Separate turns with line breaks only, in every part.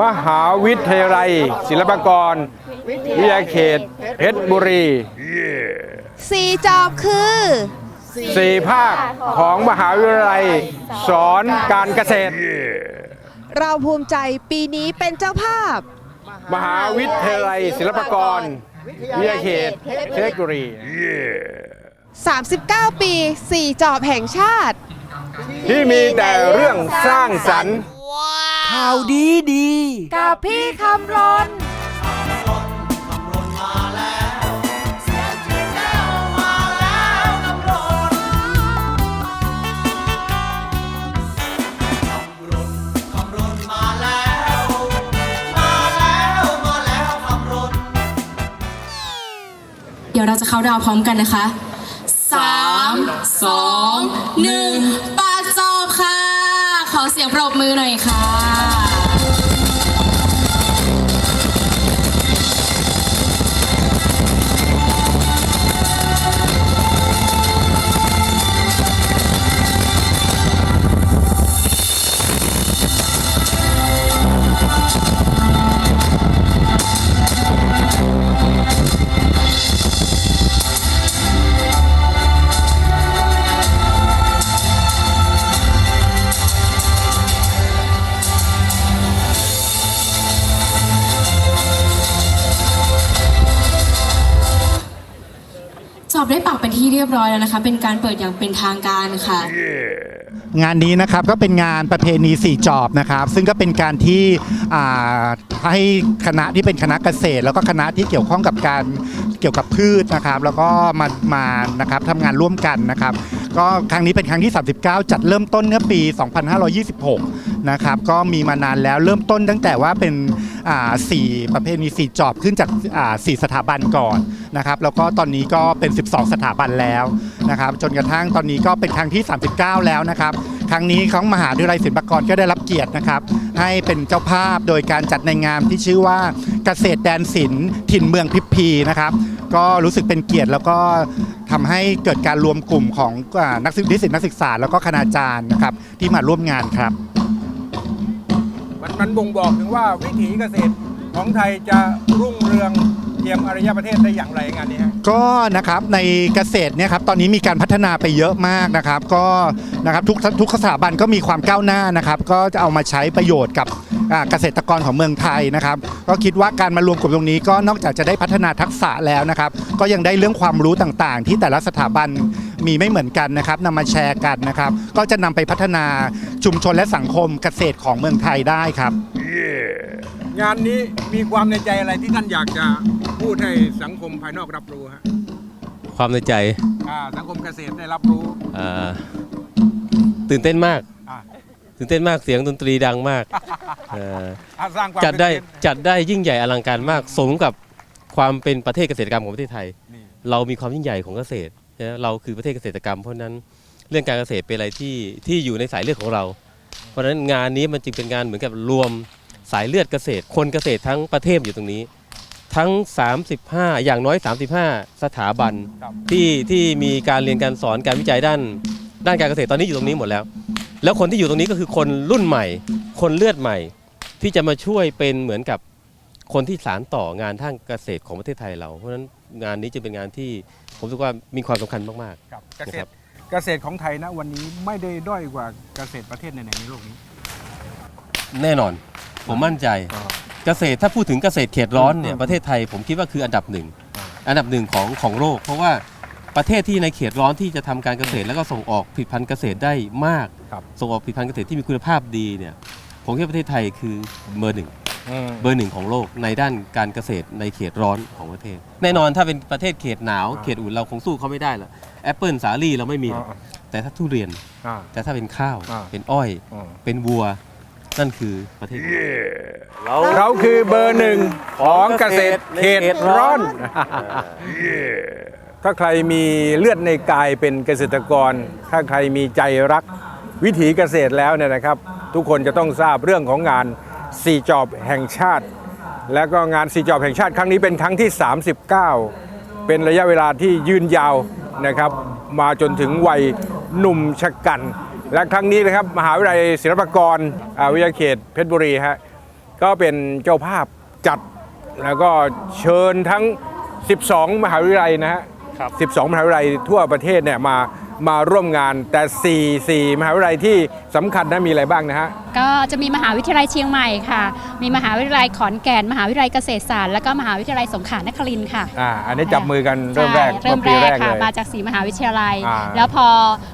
มหาวิทยาลัย ศิลปากร วิทยาเขตเพชรบุรี
สี่จอบคือ
สี่ภาคของมหาวิทยาลัย สอนการเกษตร
เราภูมิใจปีนี้เป็นเจ้าภาพ
มหาวิทยาลัย ศิลปากร วิทยาเขตเพชรบุรี
39 ปี 4 จอบแห่งชาติ
ที่มีแต่เรื่องสร้างสรรค์
ข่าวดีดี
กับพี่คำรน
เดี๋ยวเราจะเข้าดาวพร้อมกันนะคะ3 2 1ปากจอบค่ะขอ เสียงปรบมือหน่อยค่ะ ได้ปากเป็นที่เรียบร้อยแล้วนะคะ เป็นการเปิดอย่างเป็นทางการค่ะ
งานนี้นะครับก็เป็นงานประเพณีสี่จอบนะครับ ซึ่งก็เป็นการที่อ่าให้คณะที่เป็นคณะเกษตร แล้วก็คณะที่เกี่ยวข้องกับการเกี่ยวกับพืชนะครับ แล้วก็มามานะครับทำงานร่วมกันนะครับ ก็ครั้งนี้เป็นครั้งที่ 39 จัดเริ่มต้นเมื่อปี 2526 นะครับก็มีมานานแล้วเริ่มต้นตั้งแต่ว่าเป็นอ่าสี่ประเพณีสี่จอบขึ้นจากอ่าสี่สถาบันก่อนนะครับแล้วก็ตอนนี้ก็เป็น 12 สถาบันแล้วนะครับจนกระทั่งตอนนี้ก็เป็นครั้งที่ 39 แล้วนะครับครั้งนี้ของมหาวิทยาลัยศิลปากรก็ได้รับเกียรตินะครับให้เป็นเจ้าภาพโดยการจัดในงานที่ชื่อว่าเกษตรแดนศิลป์ถิ่นเมืองพิพีนะครับก็รู้สึกเป็นเกียรติแล้วก็ทำให้เกิดการรวมกลุ่มของอ่านักศึกนิสิตนักศึกษาแล้วก็คณาจารย์นะครับที่มาร่วมงานครับ
มันมันบ่งบอกถึงว่าวิถีเกษตรของไทยจะรุ่งเรืองเทียมอารยประเทศได้อย่างไรงานนี้ฮะ
ก็นะครับในเกษตรเนี่ยครับตอนนี้มีการพัฒนาไปเยอะมากนะครับ ก็นะครับทุกทุกสถาบันก็มีความก้าวหน้านะครับ ก็จะเอามาใช้ประโยชน์กับ อ่าเกษตรกรของเมืองไทยนะครับ ก็คิดว่าการมารวมกลุ่มตรงนี้ก็นอกจากจะได้พัฒนาทักษะแล้วนะครับ ก็ยังได้เรื่องความรู้ต่างๆ ที่แต่ละสถาบันมีไม่เหมือนกันนะครับนำมาแชร์กันนะครับ ก็จะนำไปพัฒนาชุมชนและสังคมเกษตรของเมืองไทยได้ครับ
งานนี้มีความในใจอะไรที่ท่านอยากจะพูดให้สังคมภายนอกรับรู้ฮะ
ความในใจ
อ่าสังคมเกษตรได้รับรู้
เอ่อตื่นเต้นมาก
อ่า
ตื่นเต้นมากเสียงดนตรีดังมากเอ่อ
อ่าสร้างความ
จัดได้
ตื่นเต้น
จัดได้ยิ่งใหญ่อลังการมากสมกับความเป็นประเทศเกษตรกรรมของประเทศไทย
นี่
เรามีความยิ่งใหญ่ของเกษตรนะเราคือประเทศเกษตรกรรม เพราะฉะนั้นเรื่องการเกษตรเป็นอะไรที่ที่อยู่ในสายเลือดของเรา เพราะฉะนั้นงานนี้มันจึงเป็นงานเหมือนกับรวมสายเลือดเกษตร คนเกษตรทั้งประเทศอยู่ตรงนี้ ทั้ง 35 อย่างน้อย 35 สถาบัน
ครับ
ที่ที่มีการเรียนการสอนการวิจัยด้าน ด้านการเกษตรตอนนี้อยู่ตรงนี้หมดแล้ว แล้วคนที่อยู่ตรงนี้ก็คือคนรุ่นใหม่ คนเลือดใหม่ ที่จะมาช่วยเป็นเหมือนกับคนที่สานต่องานทางเกษตรของประเทศไทยเรา เพราะฉะนั้นงานนี้จะเป็นงานที่ผมรู้สึกว่ามีความสำคัญมาก
ครับเกษ
นะครั
ตร
บ
เกษตรของไทยนะวันนี้ไม่ได้ด้อยกว่าเกษตรประเทศไหนๆในโลกนี้
ๆ แน่นอน ผมมั่นใจ เกษตรถ้าพูดถึงเกษตรเขตร้อนเนี่ยประเทศไทยผมคิดว่าคืออันดับหนึ่ง อันดับหนึ่งของของโลก เพราะว่า ประเทศที่ในเขตร้อนที่จะทำการเกษตร แล้วก็ส่งออกผลิตภัณฑ์เกษตรได้มาก
ครับ
ส่งออกผลิตภัณฑ์เกษตรที่มีคุณภาพดีเนี่ยผมคิดว่าประเทศไทยคือเบอร์หนึ่งเบอร์หนึ่งของโลกในด้านการเกษตรในเขตร้อนของประเทศ แน่นอนถ้าเป็นประเทศเขตหนาว
อ่า
เขตอุ่นเราคงสู้เขาไม่ได้หรอกแอปเปิลสาลี่เราไม่มีหรอก
อ่า
แต่ถ้าทุเรียน
อ่า
แต่ถ้าเป็นข้าว
อ่า
เป็นอ้อย
อ่า
เป็นวัว นั่นคือประเทศ
เราคือเบอร์หนึ่งของเกษตรเขตร้อน ถ้าใครมีเลือดในกายเป็นเกษตรกร ถ้าใครมีใจรักวิถีเกษตรแล้วเนี่ยนะครับ ทุกคนจะต้องทราบเรื่องของงานสี่จอบแห่งชาติ แล้วก็งานสี่จอบแห่งชาติครั้งนี้เป็นครั้งที่ 39 เป็นระยะเวลาที่ยืนยาวนะครับ มาจนถึงวัยหนุ่มชะกัน และครั้งนี้นะครับมหาวิทยาลัยศิลปากรอาวิทยาเขตเพชรบุรีฮะก็เป็นเจ้าภาพจัดแล้วก็เชิญทั้ง 12 มหาวิทยาลัยนะฮะ 12 มหาวิทยาลัยทั่วประเทศเนี่ยมามาร่วมงานแต่ 4 4 มหาวิทยาลัยที่สำคัญนะมีอะไรบ้างนะฮะ
ก็จะมีมหาวิทยาลัยเชียงใหม่ค่ะ มีมหาวิทยาลัยขอนแก่น มหาวิทยาลัยเกษตรศาสตร์ แล้วก็มหาวิทยาลัยสงขลานครินทร์ค่ะ
อ่า อันนี้จับมือกันเริ่มแรก
ใช่เริ่ม
ปี
แร
แร
ก
ก
ค่ะ
เลย
มาจากสีมหาวิทยาลัย
อ่า
แล้วพอ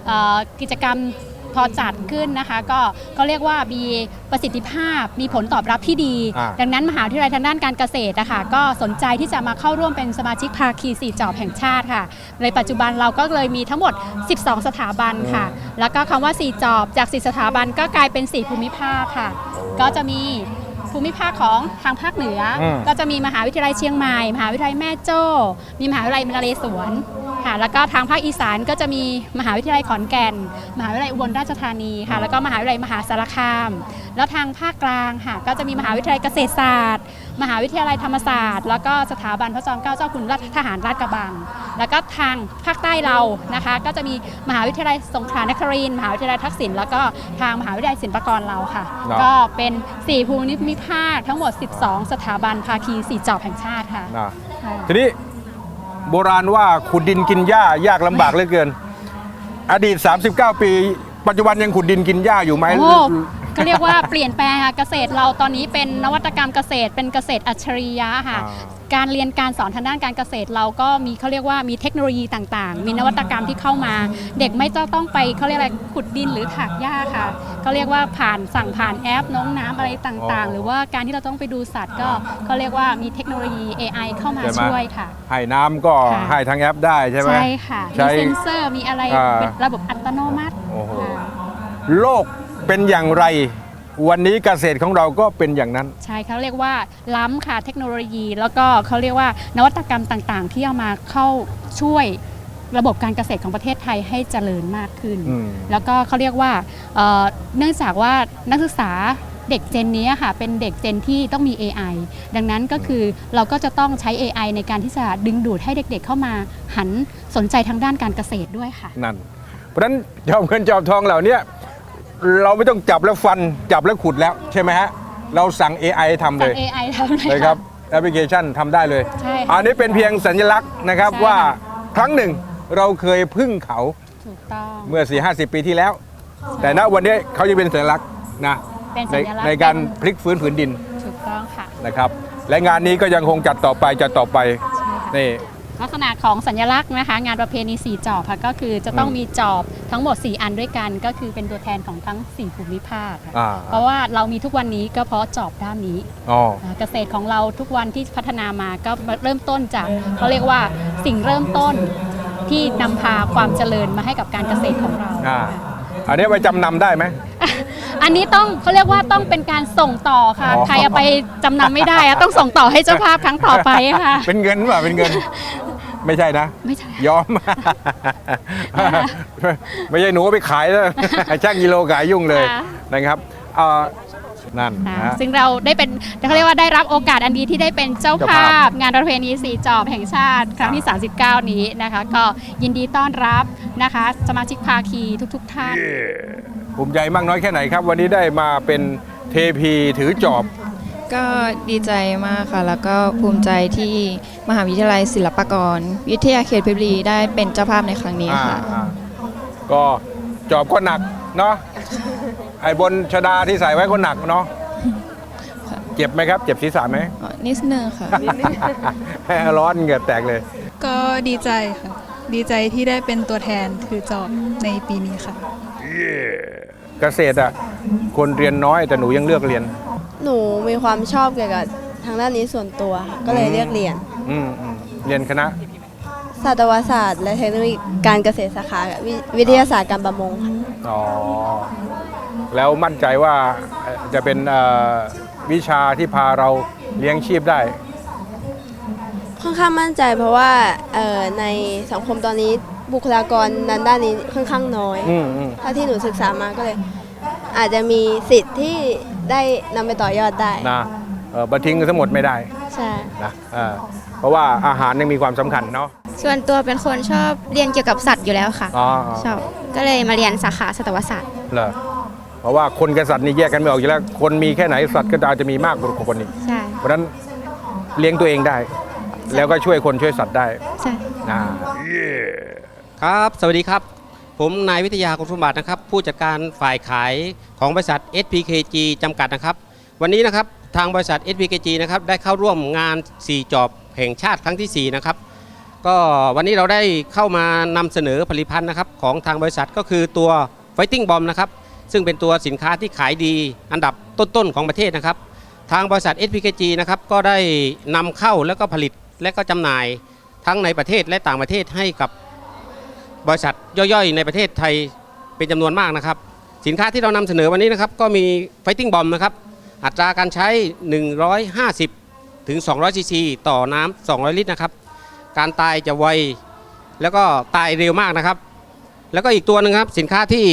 เอ่อกิจกรรมพ อจัดขึ้นนะคะ ก็ก็เรียกว่ามีประสิทธิภาพมีผลตอบรับที่ดี
อ่า
ดังนั้นมหาวิทยาลัยทางด้านการเกษตรนะคะก็สนใจที่จะมาเข้าร่วมเป็นสมาชิกภาคีสี่จอบแห่งชาติค่ะ ในปัจจุบันเราก็เลยมีทั้งหมด 12 สถาบันค่ะ แล้วก็คำว่า4จอบจาก4สถาบันก็กลายเป็น4ภูมิภาคค่ะ ก็จะมีภูมิภาคของทางภาคเหนืออ
ม
ก็จะมีมหาวิทยาลัยเชียงใหม่ มหาวิทยาลัยแม่โจ้ มีมหาวิทยาลัยนเรศวร ค่ะแล้วก็ทางภาคอีสานก็จะมีมหาวิทยาลัยขอนแก่น มหาวิทยาลัยอุบลราชธานีค่ะ แล้วก็มหาวิทยาลัยมหาสารคาม แล้วทางภาคกลางค่ะก็จะมีมหาวิทยาลัยเกษตรศาสตร์ มหาวิทยาลัยธรรมศาสตร์ แล้วก็สถาบันพระจอมเกล้าเจ้าคุณรัชทหารราชกระบัง แล้วก็ทางภาคใต้เรานะคะ ก็จะมีมหาวิทยาลัยสงขลานครินทร์มหาวิทยาลัยทักษิณแล้วก็ทางมหาวิทยาลัยศิลปากรเราค่ะ
เนาะ
ก็เป็น4ภูมิภาคทั้งหมด 12 สถาบันภาคี4จอบแห่งชาติค่ะ
นะ
ค่ะ
ทีนี้ โบราณว่าขุดดินกินหญ้ายากลำบากเหลือเกิน อดีต 39 ปี ปัจจุบันยังขุดดินกินหญ้าอยู่ไหม
โอ้ ก็เรียกว่าเปลี่ยนแปลงค่ะเกษตรเราตอนนี้เป็นนวัตกรรมเกษตร เป็นเกษตรอัจฉริยะค่ะ
อ่า
การเรียนการสอนทางด้านการเกษตรเราก็มีเขาเรียกว่ามีเทคโนโลยีต่างๆ มีนวัตกรรมที่เข้ามา เด็กไม่จะต้องไปเขาเรียกอะไรขุดดินหรือถากหญ้าค่ะเขาเรียกว่าผ่านสั่งผ่านแอปน้องน้ำอะไรต่างๆ หรือว่าการที่เราต้องไปดูสัตว์ก็เขาเรียกว่ามีเทคโนโลยี AI เข้ามา
ใช่ไหม
ช่วยค่ะ
ให้น้ำก็
ค่ะ
ให้ทางแอปได้ใช่ไหม
ใช่ค่ะ
ใช้
มีเซ็นเซอร์มีอะไร
อ่า
เป็นระบบอัตโนมัติ
โอ้โห
ค่ะ
โลก เป็นอย่างไร วันนี้เกษตรของเราก็เป็นอย่างนั้น
ใช่เขาเรียกว่าล้ำค่ะเทคโนโลยี แล้วก็เขาเรียกว่านวัตกรรมต่างๆ ที่เอามาเข้าช่วยระบบการเกษตรของประเทศไทยให้เจริญมากขึ้น
อืม
แล้วก็เขาเรียกว่าเอ่อเนื่องจากว่านักศึกษาเด็กเจนนี้ค่ะเป็นเด็กเจนที่ต้องมี AI ดังนั้นก็คือเราก็จะต้องใช้ AI ในการที่จะดึงดูดให้เด็กๆ เข้ามาหันสนใจทางด้านการเกษตรด้วยค่ะ
นั่น เพราะฉะนั้นจอมเงินจอมทองเหล่าเนี้ย เราไม่ต้องจับแล้วฟันจับแล้วขุดแล้วใช่ไหมฮะ เราสั่ง AI ทำเล
สั่
ย
ง AI ทำเลย
เลยครับแอปพลิเคชันทำได้เลย
ใช่ค่ะ
อันนี้เป็นเพียงสัญลักษณ์นะครับ
ใช่ค่ะ
ว่าครั้งหนึ่งเราเคยพึ่งเขา
ถูกต้อง
เมื่อ 4 5 0 ปีที่แล้ว แต่ณวันนี้เขาจะเป็นสัญลักษณ์นะ
เป็น
ใน
สัญลักษณ์
ในการ
เป็น
พลิกฟื้นผืนดิน
ถูกต้องค่ะ
นะครับ และงานนี้ก็ยังคงจัดต่อไปจัดต่อไปนี่
ลักษณะของสัญลักษณ์นะคะ งานประเพณีสีจอบค่ะก็คือจะต้อง
อืม
มีจอบทั้งหมด 4 อันด้วยกัน ก็คือเป็นตัวแทนของทั้ง 4 ภูมิภาคค่ะ
อ่า
เพราะว่าเรามีทุกวันนี้ก็เพราะจอบด้านนี้
อ๋อ
อ่าเกษตรของเราทุกวันที่พัฒนามาก็เริ่มต้นจากเขาเรียกว่าสิ่งเริ่มต้นที่นำพาความเจริญมาให้กับการเกษตรของเรา
อ่า อันนี้ไปจำนำได้ไหม
อันนี้ต้องเขาเรียกว่าต้องเป็นการส่งต่อค่ะ
อ๋อ
ใครเอาไปจำนำไม่ได้อะต้องส่งต่อให้เจ้าภาพครั้งต่อไปค่ะ
เป็นเงินเปล่าเป็นเงิน ไม่ใช่นะ
ไม่ใช่
ยอม ไม่ใช่หนูเอาไปขายแล้วช่างกิโลขายยุ่งเลย
ค่ะ
นะครับอ่านั่น
ค่ะ
นะฮะ
ซึ่งเราได้เป็นเขาเรียกว่าได้รับโอกาสอันดีที่ได้เป็นเจ้า
เจ้า
ภา
ภา
พ
พ
งานประเพณีสีจอบแห่งชาติ ครั้งที่ 39 นี้นะคะ ก็ยินดีต้อนรับนะคะ สมาชิกภาคีทุก ๆ ท่าน
ภูมิใจมากน้อยแค่ไหนครับ วันนี้ได้มาเป็นเทพีถือจอบ
ก็ดีใจมากค่ะ แล้วก็ภูมิใจที่มหาวิทยาลัยศิลปากร วิทยาเขตเพชรบุรีได้เป็นเจ้าภาพในครั้งนี้
อ่า
ค่ะ
อ่าก็จอบก็หนักเนาะไอ้บนชดาที่ใส่ไว้ก็หนักเนาะเจ็บไหมครับ เจ็บศีรษะไหม
อ๋อนิดนึงค่ะ
ร้อนเหงื่อแตกเลย
ก็ดีใจค่ะ ดีใจที่ได้เป็นตัวแทนถือจอบในปีนี้ค่ะ
เกษตรอะคนเรียนน้อยแต่หนูยังเลือกเรียน
หนูมีความชอบเกี่ยวกับทางด้านนี้ส่วนตัวค่ะก็เลยเลือกเรียน
อืมอืมเรียนคณะ
สัตวศาสตร์และเทคโนโลยีการเกษตรสาขาวิวิทยาศาสตร์การประมงค่ะ
อ๋อแล้วมั่นใจว่าเอ่อจะเป็นเอ่อวิชาที่พาเราเลี้ยงชีพได้
ค่อนข้างมั่นใจเพราะว่าเอ่อในสังคมตอนนี้บุคลากรนั้นด้านนี้ค่อนข้างน้อย
อืมอืม
ถ้าที่หนูศึกษามาก็เลย อาจจะมีสิทธิ์ที่ได้นำไปต่อยอดได้
นะเอ่อบัทิ้งทั้งหมดไม่ได้
ใช่
นะเออเพราะว่าอาหารยังมีความสำคัญเนาะ
ส่วนตัวเป็นคนชอบเรียนเกี่ยวกับสัตว์อยู่แล้วค่ะ
อ๋ออ๋อ
ชอบ ก็เลยมาเรียนสาขาสัตวศาสตร์
เหรอเพราะว่าคนกับสัตว์นี่แยกกันไม่ออกอยู่แล้ว คนมีแค่ไหนสัตว์ก็อาจจะมีมากกว่าคนนี้
ใช่
เพราะฉะนั้นเลี้ยงตัวเองได้ แล้วก็ช่วยคนช่วยสัตว์ได้
ใช่
นะ
ครับ สวัสดีครับ ผมนายวิทยาคุณสมบัตินะครับ ผู้จัดการฝ่ายขายของบริษัท SPKG จำกัดนะครับ วันนี้นะครับทางบริษัท SPKG นะครับได้เข้าร่วมงาน 4 จอบแห่งชาติครั้งที่ 4 นะครับ ก็วันนี้เราได้เข้ามานำเสนอผลิตภัณฑ์นะครับของทางบริษัทก็คือตัว Fighting Bomb นะครับ ซึ่งเป็นตัวสินค้าที่ขายดีอันดับต้นๆของประเทศนะครับ ทางบริษัท SPKG นะครับก็ได้นำเข้าแล้วก็ผลิตและก็จำหน่ายทั้งในประเทศและต่างประเทศให้กับ บริษัทย่อยๆ ในประเทศไทยเป็นจำนวนมากนะครับ สินค้าที่เรานำเสนอวันนี้นะครับ ก็มี Fighting Bomb นะครับ อัตราการใช้ 150 ถึง 200 ซีซี ต่อน้ำ200 ลิตรนะครับ การตายจะไว แล้วก็ตายเร็วมากนะครับ แล้วก็อีกตัวหนึ่งครับสินค้าที่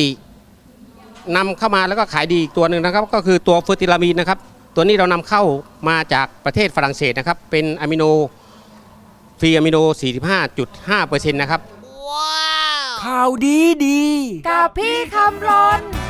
นำเข้ามาแล้วก็ขายดีอีกตัวหนึ่งนะครับ ก็คือตัวเฟอร์ติลามีนนะครับ ตัวนี้เรานำเข้ามาจากประเทศฝรั่งเศสนะครับ เป็นอะมิโนฟรีอะมิโน 45.5%นะครับ
ข่าวดีดี
กับพี่คำรน
ขอบคุณ